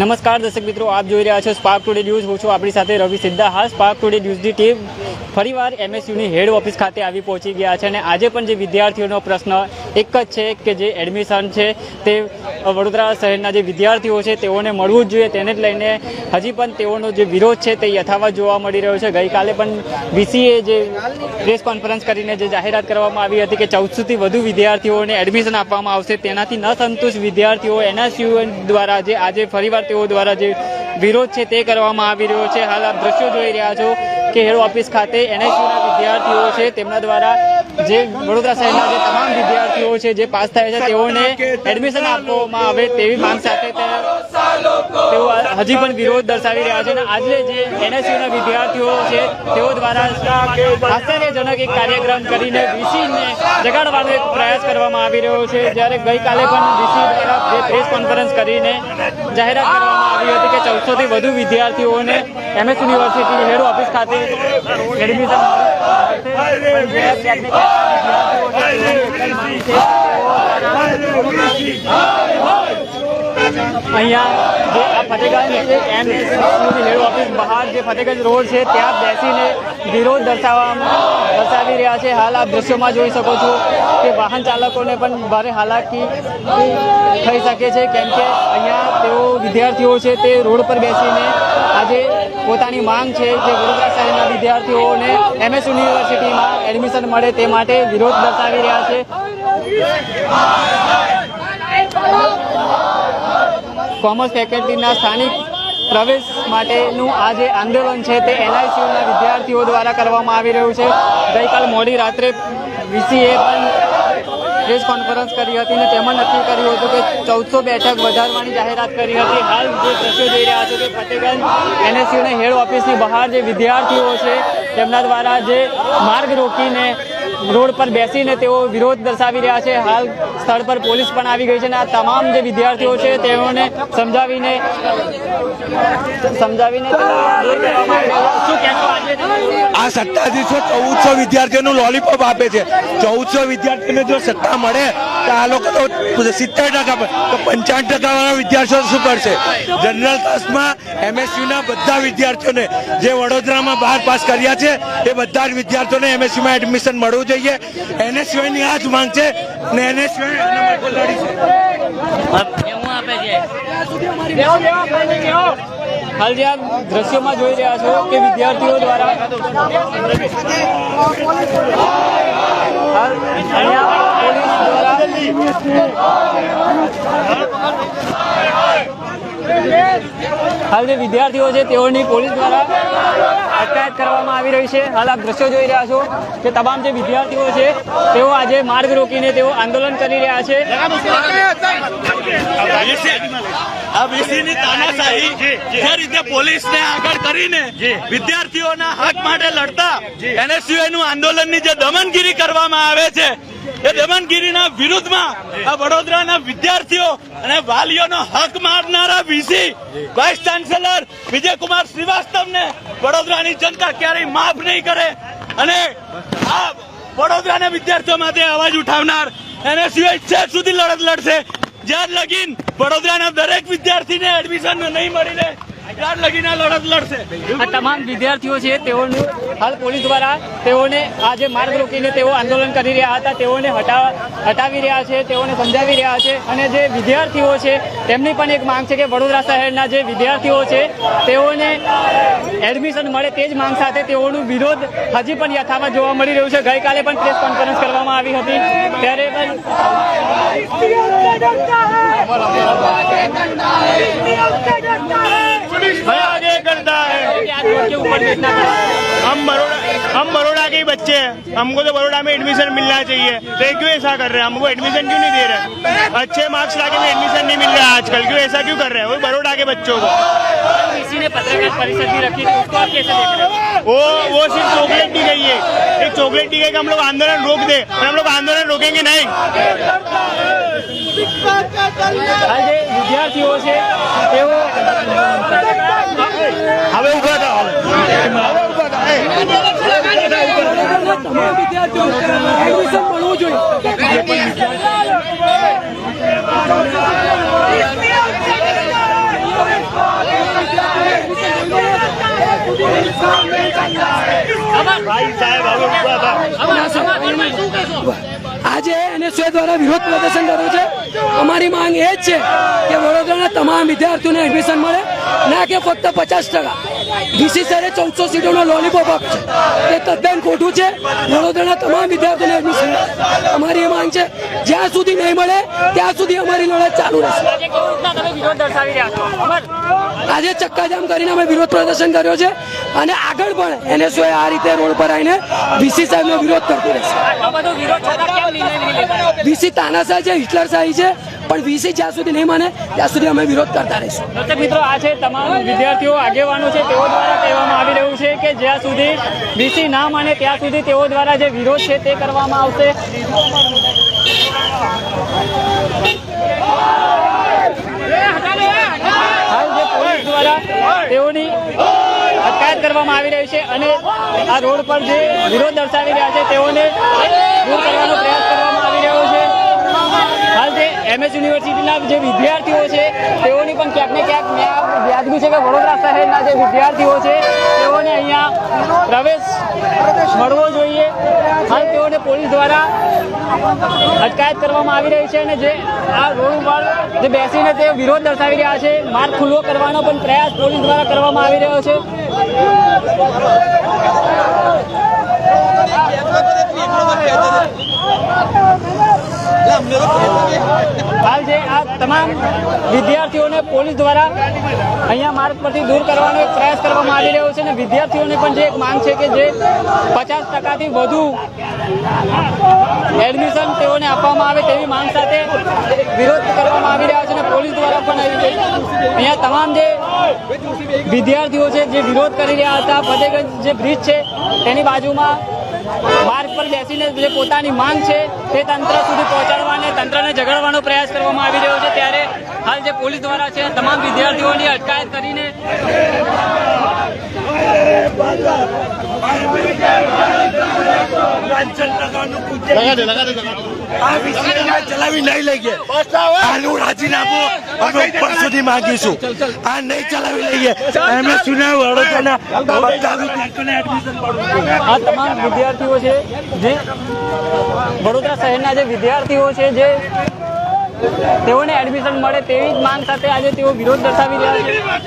નમસ્કાર દર્શક મિત્રો, આપ જોઈ રહ્યા છો સ્પાર્ક ટુડે ન્યૂઝ હું છું આપણી સાથે રવિ સિદ્ધા. હા સ્પાર્ક ટુડે ન્યૂઝની ટીમ ફરીવાર એમએસયુની હેડ ઓફિસ ખાતે આવી પહોંચી ગયા છે અને આજે પણ જે વિદ્યાર્થીઓનો પ્રશ્ન એક જ છે કે જે એડમિશન છે તે વડોદરા શહેરના જે વિદ્યાર્થીઓ છે તેઓને મળવું જ જોઈએ. તેને જ લઈને હજી પણ તેઓનો જે વિરોધ છે તે યથાવત જોવા મળી રહ્યો છે. ગઈકાલે પણ વીસીએ જે પ્રેસ કોન્ફરન્સ કરીને જે જાહેરાત કરવામાં આવી હતી કે ચૌદસોથી વધુ વિદ્યાર્થીઓને એડમિશન આપવામાં આવશે. તેનાથી ન સંતુષ્ટ વિદ્યાર્થીઓ એનએસયુ દ્વારા જે આજે ફરીવાર તેઓ દ્વારા જે વિરોધ છે તે કરવામાં આવી રહ્યો છે. હાલ આપ દ્રશ્યો જોઈ રહ્યા છો કે હેડ ઓફિસ ખાતે એનએસયુના વિદ્યાર્થીઓ છે, તેમના દ્વારા જે વડોદરા શહેરના જે તમામ વિદ્યાર્થીઓ છે, જે પાસ થયા છે, તેઓને એડમિશન આપવામાં આવે તેવી માંગ સાથે તેઓ હજી પણ વિરોધ દર્શાવી રહ્યા છે અને આજે જે એનએસયુના વિદ્યાર્થીઓ છે, તેઓ દ્વારા આશ્ચર્યજનક એક કાર્યક્રમ કરીને વીસીને જગાડવાનો એક પ્રયાસ કરવામાં આવી રહ્યો છે. જ્યારે ગઈકાલે પણ વીસી દ્વારા પ્રેસ કોન્ફરન્સ કરીને જાહેરાત કરવામાં આવી હતી કે ચૌદસોથી વધુ વિદ્યાર્થીઓને એમએસ યુનિવર્સિટી હેડ ઓફિસ ખાતે એડમિશન અહીંયા જે આ ફતેગંજ એમએસ હેડ ઓફિસ બહાર જે ફતેગંજ રોડ છે, ત્યાં બેસીને વિરોધ દર્શાવવામાં દર્શાવી રહ્યા છે. હાલ આપ દ્રશ્યોમાં જોઈ શકો છો કે વાહન ચાલકોને પણ ભારે હાલાકી થઈ શકે છે. કેમ કે અહીંયા તેઓ વિદ્યાર્થીઓ છે, તે રોડ પર બેસીને આજે પોતાની માંગ છે જે વડોદરા શહેરના વિદ્યાર્થીઓને એમએસ યુનિવર્સિટીમાં એડમિશન મળે તે માટે વિરોધ દર્શાવી રહ્યા છે. કોમર્સ ફેકલ્ટીના સ્થાનિક પ્રવેશ માટેનું આ જે આંદોલન છે તે એનઆઈસીયુના વિદ્યાર્થીઓ દ્વારા કરવામાં આવી રહ્યું છે. ગઈકાલ મોડી રાત્રે વીસીએ પણ પ્રેસ કોન્ફરન્સ કરી હતી અને તેમાં નક્કી કર્યું હતું કે ચૌદસો બેઠક વધારવાની જાહેરાત કરી હતી. હાલ જે દ્રશ્યો જોઈ રહ્યા છો કે ફતેગંજ એનએસયુના હેડ ઓફિસની બહાર જે વિદ્યાર્થીઓ છે તેમના દ્વારા જે માર્ગ રોકીને રોડ પર બેસીને તેઓ વિરોધ દર્શાવી રહ્યા છે. હાલ સ્થળ પર પોલીસ પણ આવી ગઈ છે અને આ તમામ જે વિદ્યાર્થીઓ છે તેઓને સમજાવીને સમજાવીને આ સત્તાધીશો ચૌદસો વિદ્યાર્થીઓનું લોલીપોપ આપે છે. ચૌદસો વિદ્યાર્થીઓને જો સત્તા મળે, તો આ લોકો તો સિત્તેર ટકા તો પંચાવન ટકા વાળા વિદ્યાર્થીઓ શું કરશે? જનરલ કાસ્ટમાં એમએસયુના બધા વિદ્યાર્થીઓને જે વડોદરામાં બાર પાસ કર્યા છે, એ બધા જ વિદ્યાર્થીઓને એમએસયુમાં એડમિશન મળવું જોઈએ. એનએસયુની આ જ માંગ છે અને એના છે હાલ જે આ દ્રશ્યોમાં જોઈ રહ્યા છો કે વિદ્યાર્થીઓ દ્વારા હાલ દ્વારા હાલ જે વિદ્યાર્થીઓ છે તેઓની પોલીસ દ્વારા અટકાયત કરવામાં આવી રહી છે. હાલ આપ દ્રશ્યો જોઈ રહ્યા છો કે તમામ જે વિદ્યાર્થીઓ છે તેઓ આજે માર્ગ રોકીને તેઓ આંદોલન કરી રહ્યા છે. આ વીસીની તાનાશાહી જે રીતે પોલીસને આગળ કરીને વિદ્યાર્થીઓના હક માટે લડતા એનએસયુઆઈ નું આંદોલનની જે દમનગીરી કરવામાં આવે છે એ દમનગીરીના વિરુદ્ધમાં આ વડોદરાના વિદ્યાર્થીઓ અને વાલીઓનો હક મારનારા વીસી વાઇસ ચાન્સેલર વિજયકુમાર શ્રીવાસ્તવને વડોદરાની જનતા ક્યારેય માફ નહીં કરે અને આ વડોદરાના વિદ્યાર્થીઓ માટે અવાજ ઉઠાવનાર એનએસયુઆઈ છેક સુધી લડત લડશે. જ્યાં લગીન વડોદરાના દરેક વિદ્યાર્થીને એડમિશન નહીં મળી રહે. આ તમામ વિદ્યાર્થીઓ છે તેઓનું હાલ પોલીસ દ્વારા તેઓને આજે માર્ગ રોકીને તેઓ આંદોલન કરી રહ્યા હતા તેઓને હટા હટાવી રહ્યા છે તેઓને સમજાવી રહ્યા છે. અને જે વિદ્યાર્થીઓ છે તેમની પણ એક માંગ છે કે વડોદરા શહેરના જે વિદ્યાર્થીઓ છે તેઓને એડમિશન મળે તે જ માંગ સાથે તેઓનું વિરોધ હજી પણ યથામાં જોવા મળી રહ્યું છે. ગઈકાલે પણ પ્રેસ કોન્ફરન્સ કરવામાં આવી હતી. ત્યારે પણ आगे करता है। हम बड़ोड़ा हम बड़ोड़ा के ही बच्चे हैं। हमको तो बड़ोड़ा में एडमिशन मिलना चाहिए। तो क्यों ऐसा कर रहे हैं? हमको एडमिशन क्यों नहीं दे रहे अच्छे मार्क्स लाके भी एडमिशन नहीं मिल रहा है आजकल। क्यों ऐसा क्यों कर रहे हैं? वो बड़ोड़ा के बच्चों को। किसी ने पत्रकार परिषद भी रखी उसको आप कैसे देख रहे हो? वो वो सिर्फ़ चॉकलेट दी गई है। एक चॉकलेट दी गई हम लोग आंदोलन रोक दे। और हम लोग आंदोलन रोकेंगे नहीं। આજે વિદ્યાર્થીઓ છે તેઓ હવે ઊભા થાવ ભાઈ સાહેબ હવે ઊભા થાવ એનએસયુઆઈ દ્વારા વિરોધ પ્રદર્શન કર્યું છે. અમારી માંગ એ જ છે કે વડોદરાના તમામ વિદ્યાર્થીઓને એડમિશન મળે, ના કે ફક્ત પચાસ ટકા. ડીસી સરે ચૌદસો સીટોનો લોલીપોપ આપશે તે તદ્દન ખોટું છે. વડોદરાના તમામ વિદ્યાર્થીઓને એડમિશન અમારી એ માંગ છે. જ્યાં સુધી નહીં મળે, ત્યાં સુધી અમારી લડત ચાલુ રહેશે. આજે ચક્કાજામ કરીને અમે વિરોધ પ્રદર્શન કર્યો છે અને આગળ પણ એનએસયુઆઈ આ રીતે રોડ પર આવીને વીસી સાહેબનો વિરોધ કરતી રહેશે. વીસી તાનાશાહ છે હિટલર શાહી છે, પણ વીસી જ્યાં સુધી નહીં માને, ત્યાં સુધી અમે વિરોધ કરતા રહીશું. મિત્રો, આ છે તમામ વિદ્યાર્થીઓ, આગેવાનો છે, તેઓ દ્વારા કહેવામાં આવી રહ્યું છે કે જ્યાં સુધી બીસી ના માને ત્યાં સુધી તેઓ દ્વારા જે વિરોધ છે તે કરવામાં આવશે. હાલ જે પોલીસ દ્વારા તેઓની અટકાયત કરવામાં આવી રહી છે અને આ રોડ પર જે વિરોધ દર્શાવી રહ્યા છે તેઓને દૂર કરવાનો પ્રયાસ કરવામાં હાલ જે એમએસ યુનિવર્સિટીના જે વિદ્યાર્થીઓ છે, તેઓની પણ ક્યાંક ને ક્યાંક મેં યાદગી છે કે વડોદરા શહેરના જે વિદ્યાર્થીઓ છે, તેઓને અહીંયા પ્રવેશ મળવો જોઈએ. હાલ તેઓને પોલીસ દ્વારા અટકાયત કરવામાં આવી રહી છે અને જે આ રોડ ઉપર જે બેસીને તે વિરોધ દર્શાવી રહ્યા છે માર્ગ ખુલ્લો કરવાનો પણ પ્રયાસ પોલીસ દ્વારા કરવામાં આવી રહ્યો છે. હાલ જે આ તમામ વિદ્યાર્થીઓને પોલીસ દ્વારા અહીંયા માર્ગ પરથી દૂર કરવાનો એક પ્રયાસ કરવામાં આવી રહ્યો છે અને વિદ્યાર્થીઓને પણ જે એક માંગ છે કે જે પચાસ ટકાથી વધુ એડમિશન તેઓને આપવામાં આવે તેવી માંગ સાથે વિરોધ કરવામાં આવી રહ્યા છે અને પોલીસ દ્વારા પણ અહીંયા તમામ જે વિદ્યાર્થીઓ છે જે વિરોધ કરી રહ્યા હતા, ફતેગંજ જે બ્રિજ છે, તેની બાજુમાં માર્ગ પર બેસીને જે પોતાની માંગ છે તે તંત્ર સુધી પહોંચાડવાને તંત્રને ઝઘડવાનો પ્રયાસ કરવામાં આવી રહ્યો છે. ત્યારે હાલ જે પોલીસ દ્વારા છે, તમામ વિદ્યાર્થીઓની અટકાયત કરીને આ વિષય ચલાવી નહીં લઈ આનું રાજીનામું અમે ઉપર સુધી માંગીશું. આ નહીં ચલાવી લઈએ વડોદરાના આ તમામ વિદ્યાર્થીઓ છે જે વડોદરા શહેરના જે વિદ્યાર્થીઓ છે જે તેઓને એડમિશન મળે તેવી જ માંગ સાથે આજે તેઓ વિરોધ દર્શાવી રહ્યા છે.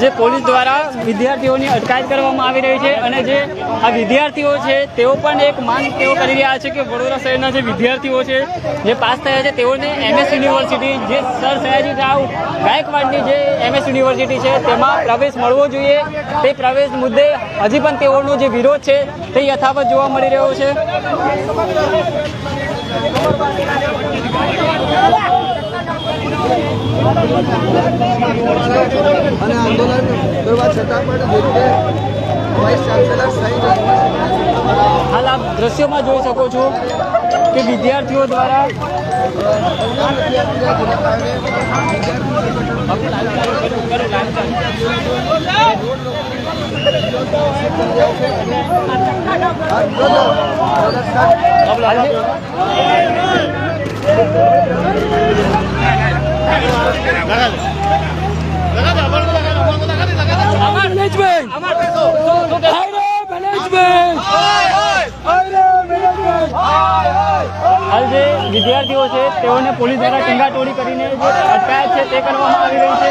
જે પોલીસ દ્વારા વિદ્યાર્થીઓની અટકાયત કરવામાં આવી રહી છે અને જે આ વિદ્યાર્થીઓ છે, તેઓ પણ એક માંગ તેઓ કરી રહ્યા છે કે વડોદરા શહેરના જે વિદ્યાર્થીઓ છે, જે પાસ થયા છે, તેઓને એમએસ યુનિવર્સિટી, જે સર સયાજી રાવ ગાયકવાડની જે એમએસ યુનિવર્સિટી છે, તેમાં પ્રવેશ મળવો જોઈએ. તે પ્રવેશ મુદ્દે હજી પણ તેઓનો જે વિરોધ છે, તે યથાવત જોવા મળી રહ્યો છે. અને આંદોલન કરવા છતાં પણ જે રીતે વાઇસ ચાન્સેલર સહિત હાલ આપ દ્રશ્યોમાં જોઈ શકો છો કે વિદ્યાર્થીઓ દ્વારા હાલ હાલ જે વિદ્યાર્થીઓ છે, તેઓને પોલીસ દ્વારા ટીંગાટોળી કરીને જે અટકાયત છે તે કરવામાં આવી રહી છે.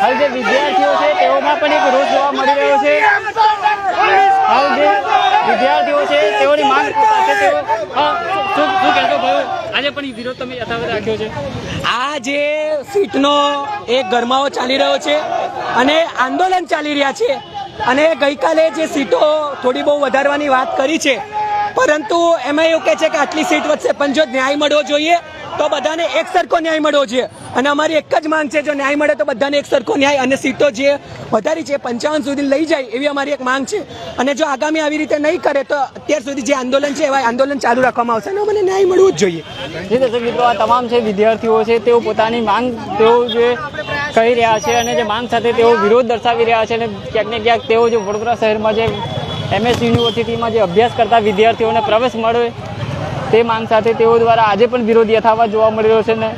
હાલ જે વિદ્યાર્થીઓ છે તેઓમાં પણ એક રોષ જોવા મળી રહ્યો છે. હાલ જે વિદ્યાર્થીઓ છે, તેઓની માંગ સાથે તેઓ શું શું કહેશો ભાઈ? આજે પણ વિરોધ તમે યથાવત રાખ્યો છે. આ જે સીટનો એક ગરમાવો ચાલી રહ્યો છે અને આંદોલન ચાલી રહ્યા છે અને ગઈકાલે જે સીટો થોડી બહુ વધારવાની વાત કરી છે પરંતુ એમાં એવું કહે છે કે આટલી સીટ વધશે, પણ જો ન્યાય મળવો જોઈએ, તો બધાને એક સરખો ન્યાય મળવો જોઈએ. અને અમારી એક જ માંગ છે, જો ન્યાય મળે તો બધાને એક સરખો ન્યાય અને સીટો જે વધારી છે પંચાવન સુધી લઈ જાય એવી અમારી એક માંગ છે. અને જો આગામી આવી રીતે નહીં કરે, તો અત્યાર સુધી જે આંદોલન છે, એવા આંદોલન ચાલુ રાખવામાં આવશે અને મને ન્યાય મળવું જ જોઈએ. જે દર્શક મિત્રો, આ તમામ છે વિદ્યાર્થીઓ છે, તેઓ પોતાની માંગ તેઓ જે કહી રહ્યા છે અને જે માંગ સાથે તેઓ વિરોધ દર્શાવી રહ્યા છે અને ક્યાંક ને ક્યાંક તેઓ જે વડોદરા શહેરમાં જે એમએસ યુનિવર્સિટીમાં જે અભ્યાસ કરતા વિદ્યાર્થીઓને પ્રવેશ મળે તે માંગ સાથે તેઓ દ્વારા આજે પણ વિરોધ યથાવત જોવા મળી રહ્યો છે ને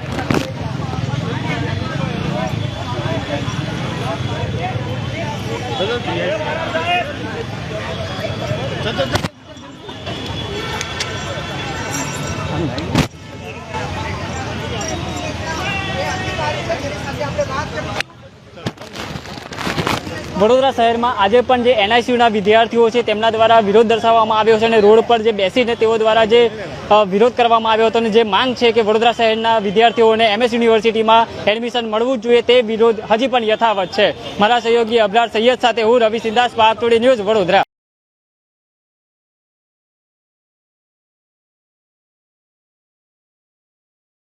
વડોદરા શહેરમાં આજે પણ જે એનઆઈસીયુના વિદ્યાર્થીઓ છે, તેમના દ્વારા વિરોધ દર્શાવવામાં આવ્યો છે અને રોડ પર જે બેસીને તેઓ દ્વારા જે વિરોધ કરવામાં આવ્યો હતો અને જે માંગ છે કે વડોદરા શહેરના વિદ્યાર્થીઓને એમએસ યુનિવર્સિટીમાં એડમિશન મળવું જ જોઈએ તે વિરોધ હજી પણ યથાવત છે. મારા સહયોગી અબરાર સૈયદ સાથે હું રવિ સિદ્ધાસ સ્પાર્ક ટુડે ન્યૂઝ વડોદરા.